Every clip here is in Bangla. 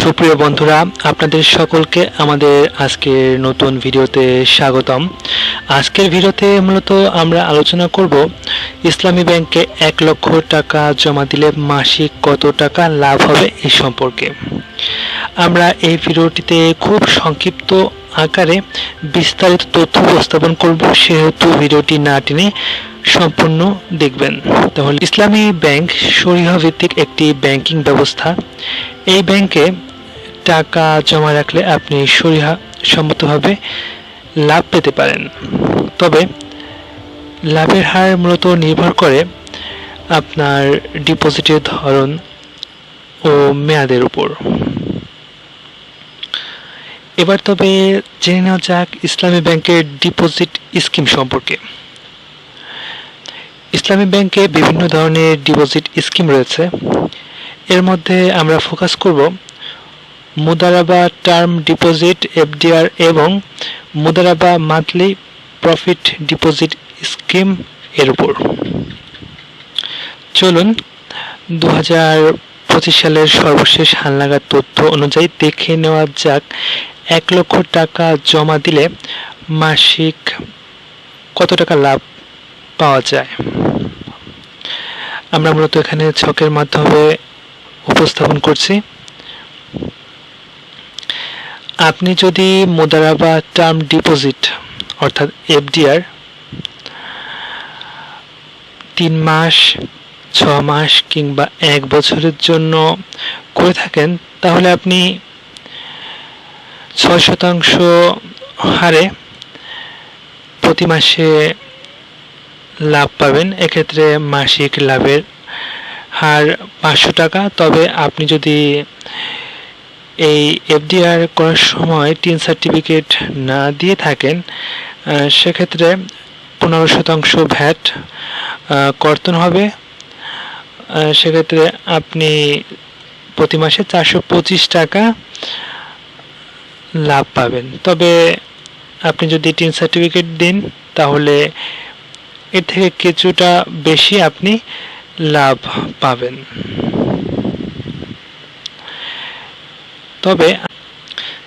সুপ্রিয় বন্ধুরা, আপনাদের সকলকে আমাদের আজকের নতুন ভিডিওতে স্বাগতম। আজকের ভিডিওতে মূলত আমরা আলোচনা করব, ইসলামী ব্যাংকে এক লক্ষ টাকা জমা দিলে মাসিক কত টাকা লাভ হবে এই সম্পর্কে। আমরা এই ভিডিওটিতে খুব সংক্ষিপ্ত আকারে বিস্তারিত তথ্য উপস্থাপন করব, সেহেতু ভিডিওটি না টেনে সম্পূর্ণ দেখবেন। তাহলে ইসলামী ব্যাংক শরীহা ভিত্তিক একটি ব্যাংকিং ব্যবস্থা এই ব্যাংকে টাকা জমা রাখলে আপনি শরীহা সম্মতভাবে লাভ পেতে পারেন। তবে লাভের হার মূলত নির্ভর করে আপনার ডিপোজিটের ধরন ও মেয়াদের উপর। এবার তবে জেনে নেওয়া যাক ইসলামী ব্যাংকের ডিপোজিট স্কিম সম্পর্কে। ইসলামী ব্যাংকে বিভিন্ন ধরনের ডিপোজিট স্কিম রয়েছে। এর মধ্যে আমরা ফোকাস করব মুদারাবা টার্ম ডিপোজিট এফডিআর এবং মুদারাবা মান্থলি প্রফিট ডিপোজিট স্কিম এর উপর। চলুন দু হাজার পঁচিশ সালের সর্বশেষ হালনাগাদ তথ্য অনুযায়ী দেখে নেওয়া যাক। এক লক্ষ টাকা জমা দিলে মাসিক কত টাকা লাভ পাওয়া যায়? আমরা মূলত এখানে ছকের মাধ্যমে উপস্থাপন করছি। আপনি যদি মুদারাবা টার্ম ডিপোজিট, অর্থাৎ এফডিআর, তিন মাস, ছ মাস কিংবা এক বছরের জন্য করে থাকেন, তাহলে আপনি ছয় শতাংশ হারে প্রতি মাসে লাভ পাবেন। এক্ষেত্রে মাসিক লাভের হার পাঁচশো টাকা। তবে আপনি যদি এই এফডিআর করার সময় টিন সার্টিফিকেট না দিয়ে থাকেন সেক্ষেত্রে পনেরো শতাংশ ভ্যাট কর্তন হবে। সেক্ষেত্রে আপনি প্রতি মাসে চারশো পঁচিশ টাকা লাভ পাবেন। তবে আপনি যদি টিন সার্টিফিকেট দিন, তাহলে এর থেকে কিছুটা বেশি আপনি লাভ পাবেন। তবে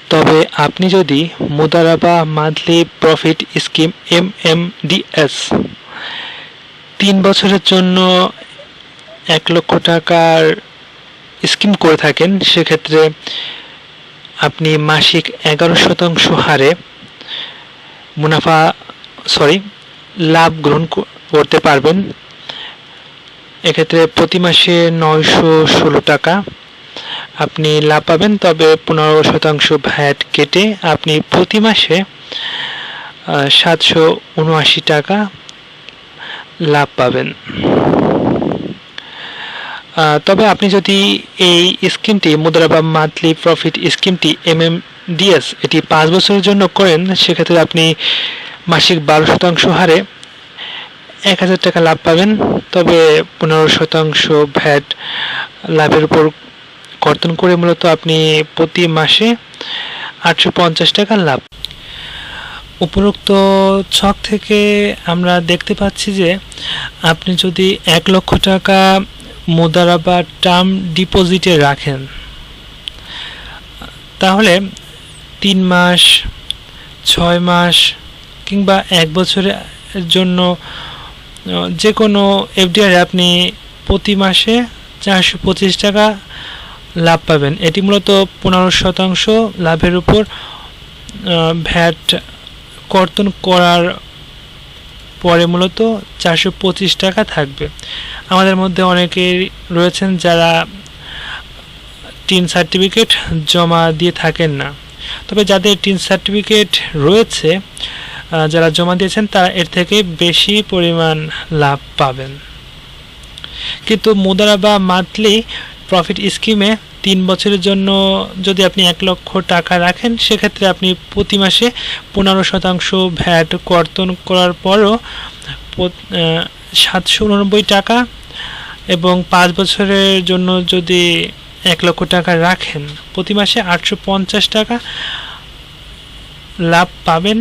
তবে আপনি যদি Mudaraba monthly profit scheme M M DS তিন বছরের জন্য এক লক্ষ টাকার স্কিম করে থাকেন, সেক্ষেত্রে আপনি মাসিক এগারো শতাংশ হারে মুনাফা, সরি, লাভ গ্রহণ করতে পারবেন। এক্ষেত্রে প্রতি মাসে নয়শো ষোলো টাকা আপনি লাভ পাবেন, তবে পনেরো শতাংশ ভ্যাট কেটে আপনি প্রতি মাসে সাতশো উনআশি টাকা লাভ পাবেন। তবে আপনি যদি এই স্কিমটি, মুদ্রা বা মান্থলি প্রফিট স্কিমটি এম এম ডিএস এটি পাঁচ বছরের জন্য করেন, সেক্ষেত্রে আপনি মাসিক বারো শতাংশ হারে এক হাজার টাকা লাভ পাবেন। তবে পনেরো শতাংশ ভ্যাট লাভের উপর কর্তন করে মূলত আপনি প্রতি মাসে আটশো পঞ্চাশ টাকা লাভ। উপরোক্ত ছক থেকে আমরা দেখতে পাচ্ছি যে আপনি যদি এক লক্ষ টাকা মুদারা বা টার্ম ডিপোজিটে রাখেন, তাহলে তিন মাস, ছয় মাস কিংবা এক বছরের জন্য যে কোনো এফডিআর আপনি প্রতি মাসে চারশো পঁচিশ টাকা লাভ পাবেন। এটি মূলত পনেরো শতাংশ লাভের উপর ভ্যাট কর্তন করার পরে মূলত চারশো পঁচিশ টাকা থাকবে। আমাদের মধ্যে অনেকেই রয়েছেন যারা টিন সার্টিফিকেট জমা দিয়ে থাকেন না। তবে যাদের টিন সার্টিফিকেট রয়েছে যারা জমা দিয়েছেন, তারা এর থেকে বেশি পরিমাণ লাভ পাবেন। কিন্তু মুদারা বা মান্থলি প্রফিট স্কিমে তিন বছরের জন্য যদি আপনি এক লক্ষ টাকা রাখেন, সেক্ষেত্রে আপনি প্রতি মাসে পনেরো শতাংশ ভ্যাট কর্তন করার পরও সাতশো উননব্বই টাকা এবং পাঁচ বছরের জন্য যদি এক লক্ষ টাকা রাখেন, প্রতি মাসে আটশো পঞ্চাশ টাকা লাভ পাবেন।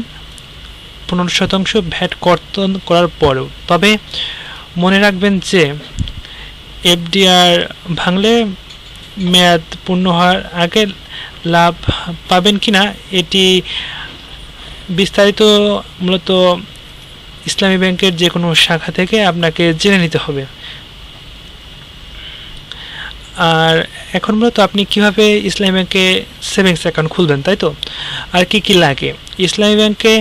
পনেরো শতাংশ ভ্যাট কর্তন করার পরেও। তবে মনে রাখবেন যে, এফডিআর ভাঙলে মেয়াদ পূর্ণ হওয়ার আগে লাভ পাবেন কি না এটি বিস্তারিত মূলত ইসলামী ব্যাংকের যে কোনো শাখা থেকে আপনাকে জেনে নিতে হবে। আর এখন মূলত আপনি কীভাবে ইসলামী ব্যাংকে সেভিংস অ্যাকাউন্ট খুলবেন, তাই তো? আর কি কি লাগে? ইসলামী ব্যাংকে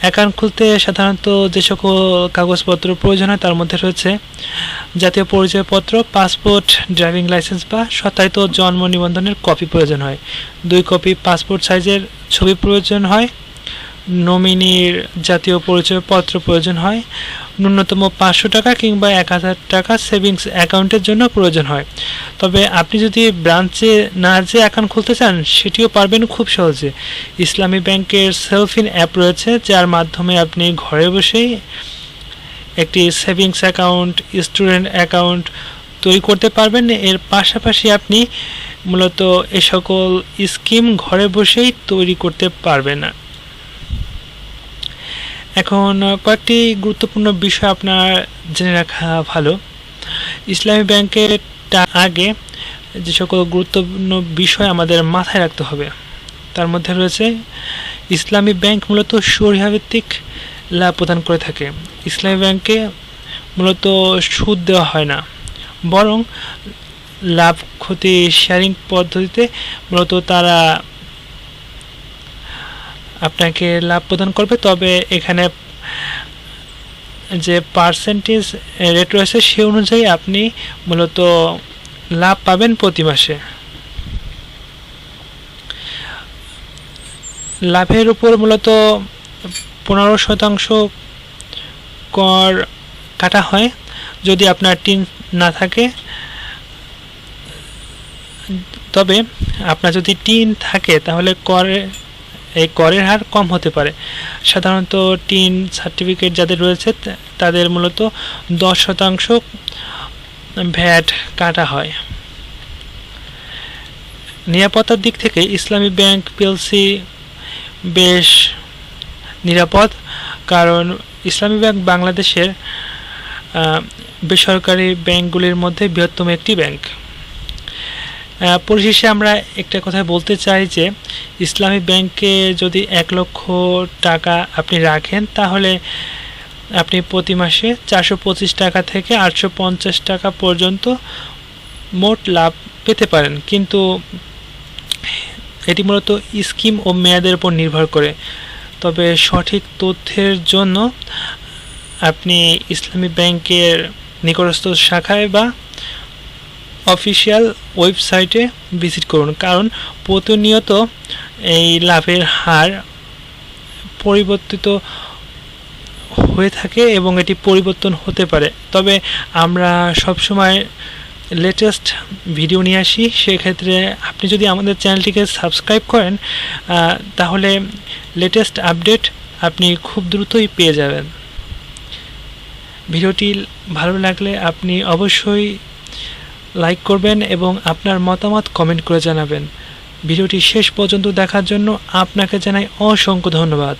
অ্যাকাউন্ট খুলতে সাধারণত যে সকল কাগজপত্র প্রয়োজন হয় তার মধ্যে রয়েছে জাতীয় পরিচয়পত্র, পাসপোর্ট, ড্রাইভিং লাইসেন্স বা সত্যায়িত জন্ম নিবন্ধনের কপি প্রয়োজন হয়। দুই কপি পাসপোর্ট সাইজের ছবি প্রয়োজন হয়। নমিনির জাতীয় পরিচয়পত্র প্রয়োজন হয়। ন্যূনতম পাঁচশো টাকা কিংবা এক হাজার টাকা সেভিংস অ্যাকাউন্টের জন্য প্রয়োজন হয়। তবে আপনি যদি ব্রাঞ্চে না যে অ্যাকাউন্ট খুলতে চান, সেটিও পারবেন খুব সহজে। ইসলামী ব্যাংকের সেলফিন অ্যাপ রয়েছে, যার মাধ্যমে আপনি ঘরে বসেই একটি সেভিংস অ্যাকাউন্ট, স্টুডেন্ট অ্যাকাউন্ট তৈরি করতে পারবেন। এর পাশাপাশি আপনি মূলত এ সকল স্কিম ঘরে বসেই তৈরি করতে পারবেন। এখন কয়েকটি গুরুত্বপূর্ণ বিষয় আপনার জেনে রাখা ভালো। ইসলামী ব্যাংকের আগে যে সকল গুরুত্বপূর্ণ বিষয় আমাদের মাথায় রাখতে হবে, তার মধ্যে রয়েছে ইসলামী ব্যাংক মূলত সরিয়াভিত্তিক লাভ প্রদান করে থাকে। ইসলামী ব্যাংকে মূলত সুদ দেওয়া হয় না, বরং লাভ, ক্ষতি শেয়ারিং পদ্ধতিতে মূলত তারা আপনাকে লাভ প্রদান করবে, তবে এখানে যে পার্সেন্টেজ রেট রয়েছে সে অনুযায়ী আপনি মূলত লাভ পাবেন প্রতি মাসে। লাভের উপর মূলত পনেরো শতাংশ কর কাটা হয়, যদি আপনার টিন না থাকে। তবে আপনার যদি টিন থাকে, তাহলে করে এই করের হার কম হতে পারে। সাধারণত টিন সার্টিফিকেট যাদের রয়েছে তাদের মূলত দশ শতাংশ ভ্যাট কাটা হয়। নিরাপত্তার দিক থেকে ইসলামী ব্যাংক পিএলসি বেশ নিরাপদ, কারণ ইসলামী ব্যাংক বাংলাদেশের বেসরকারি ব্যাংকগুলির মধ্যে বৃহত্তম একটি ব্যাংক। পরিশেষে আমরা একটা কথা বলতে চাই যে ইসলামী ব্যাংকে যদি এক লক্ষ টাকা আপনি রাখেন, তাহলে আপনি প্রতি মাসে চারশো পঁচিশ টাকা থেকে আটশো পঞ্চাশ টাকা পর্যন্ত মোট লাভ পেতে পারেন। কিন্তু এটি মূলত স্কিম ও মেয়াদের উপর নির্ভর করে। তবে সঠিক তথ্যের জন্য আপনি ইসলামী ব্যাংকের নিকটস্থ শাখায় বা অফিসিয়াল ওয়েবসাইটে ভিজিট করুন। কারণ প্রতিনিয়ত এই লাভের হার পরিবর্তিত হয়ে থাকে এবং এটি পরিবর্তন হতে পারে। তবে আমরা সবসময় লেটেস্ট ভিডিও নিয়ে আসি। সেক্ষেত্রে আপনি যদি আমাদের চ্যানেলটিকে সাবস্ক্রাইব করেন তাহলে লেটেস্ট আপডেট আপনি খুব দ্রুতই পেয়ে যাবেন। ভিডিওটি ভালো লাগলে আপনি অবশ্যই লাইক করবেন এবং আপনার মতামত কমেন্ট করে জানাবেন। ভিডিওটি শেষ পর্যন্ত দেখার জন্য আপনাকে জানাই অসংখ্য ধন্যবাদ।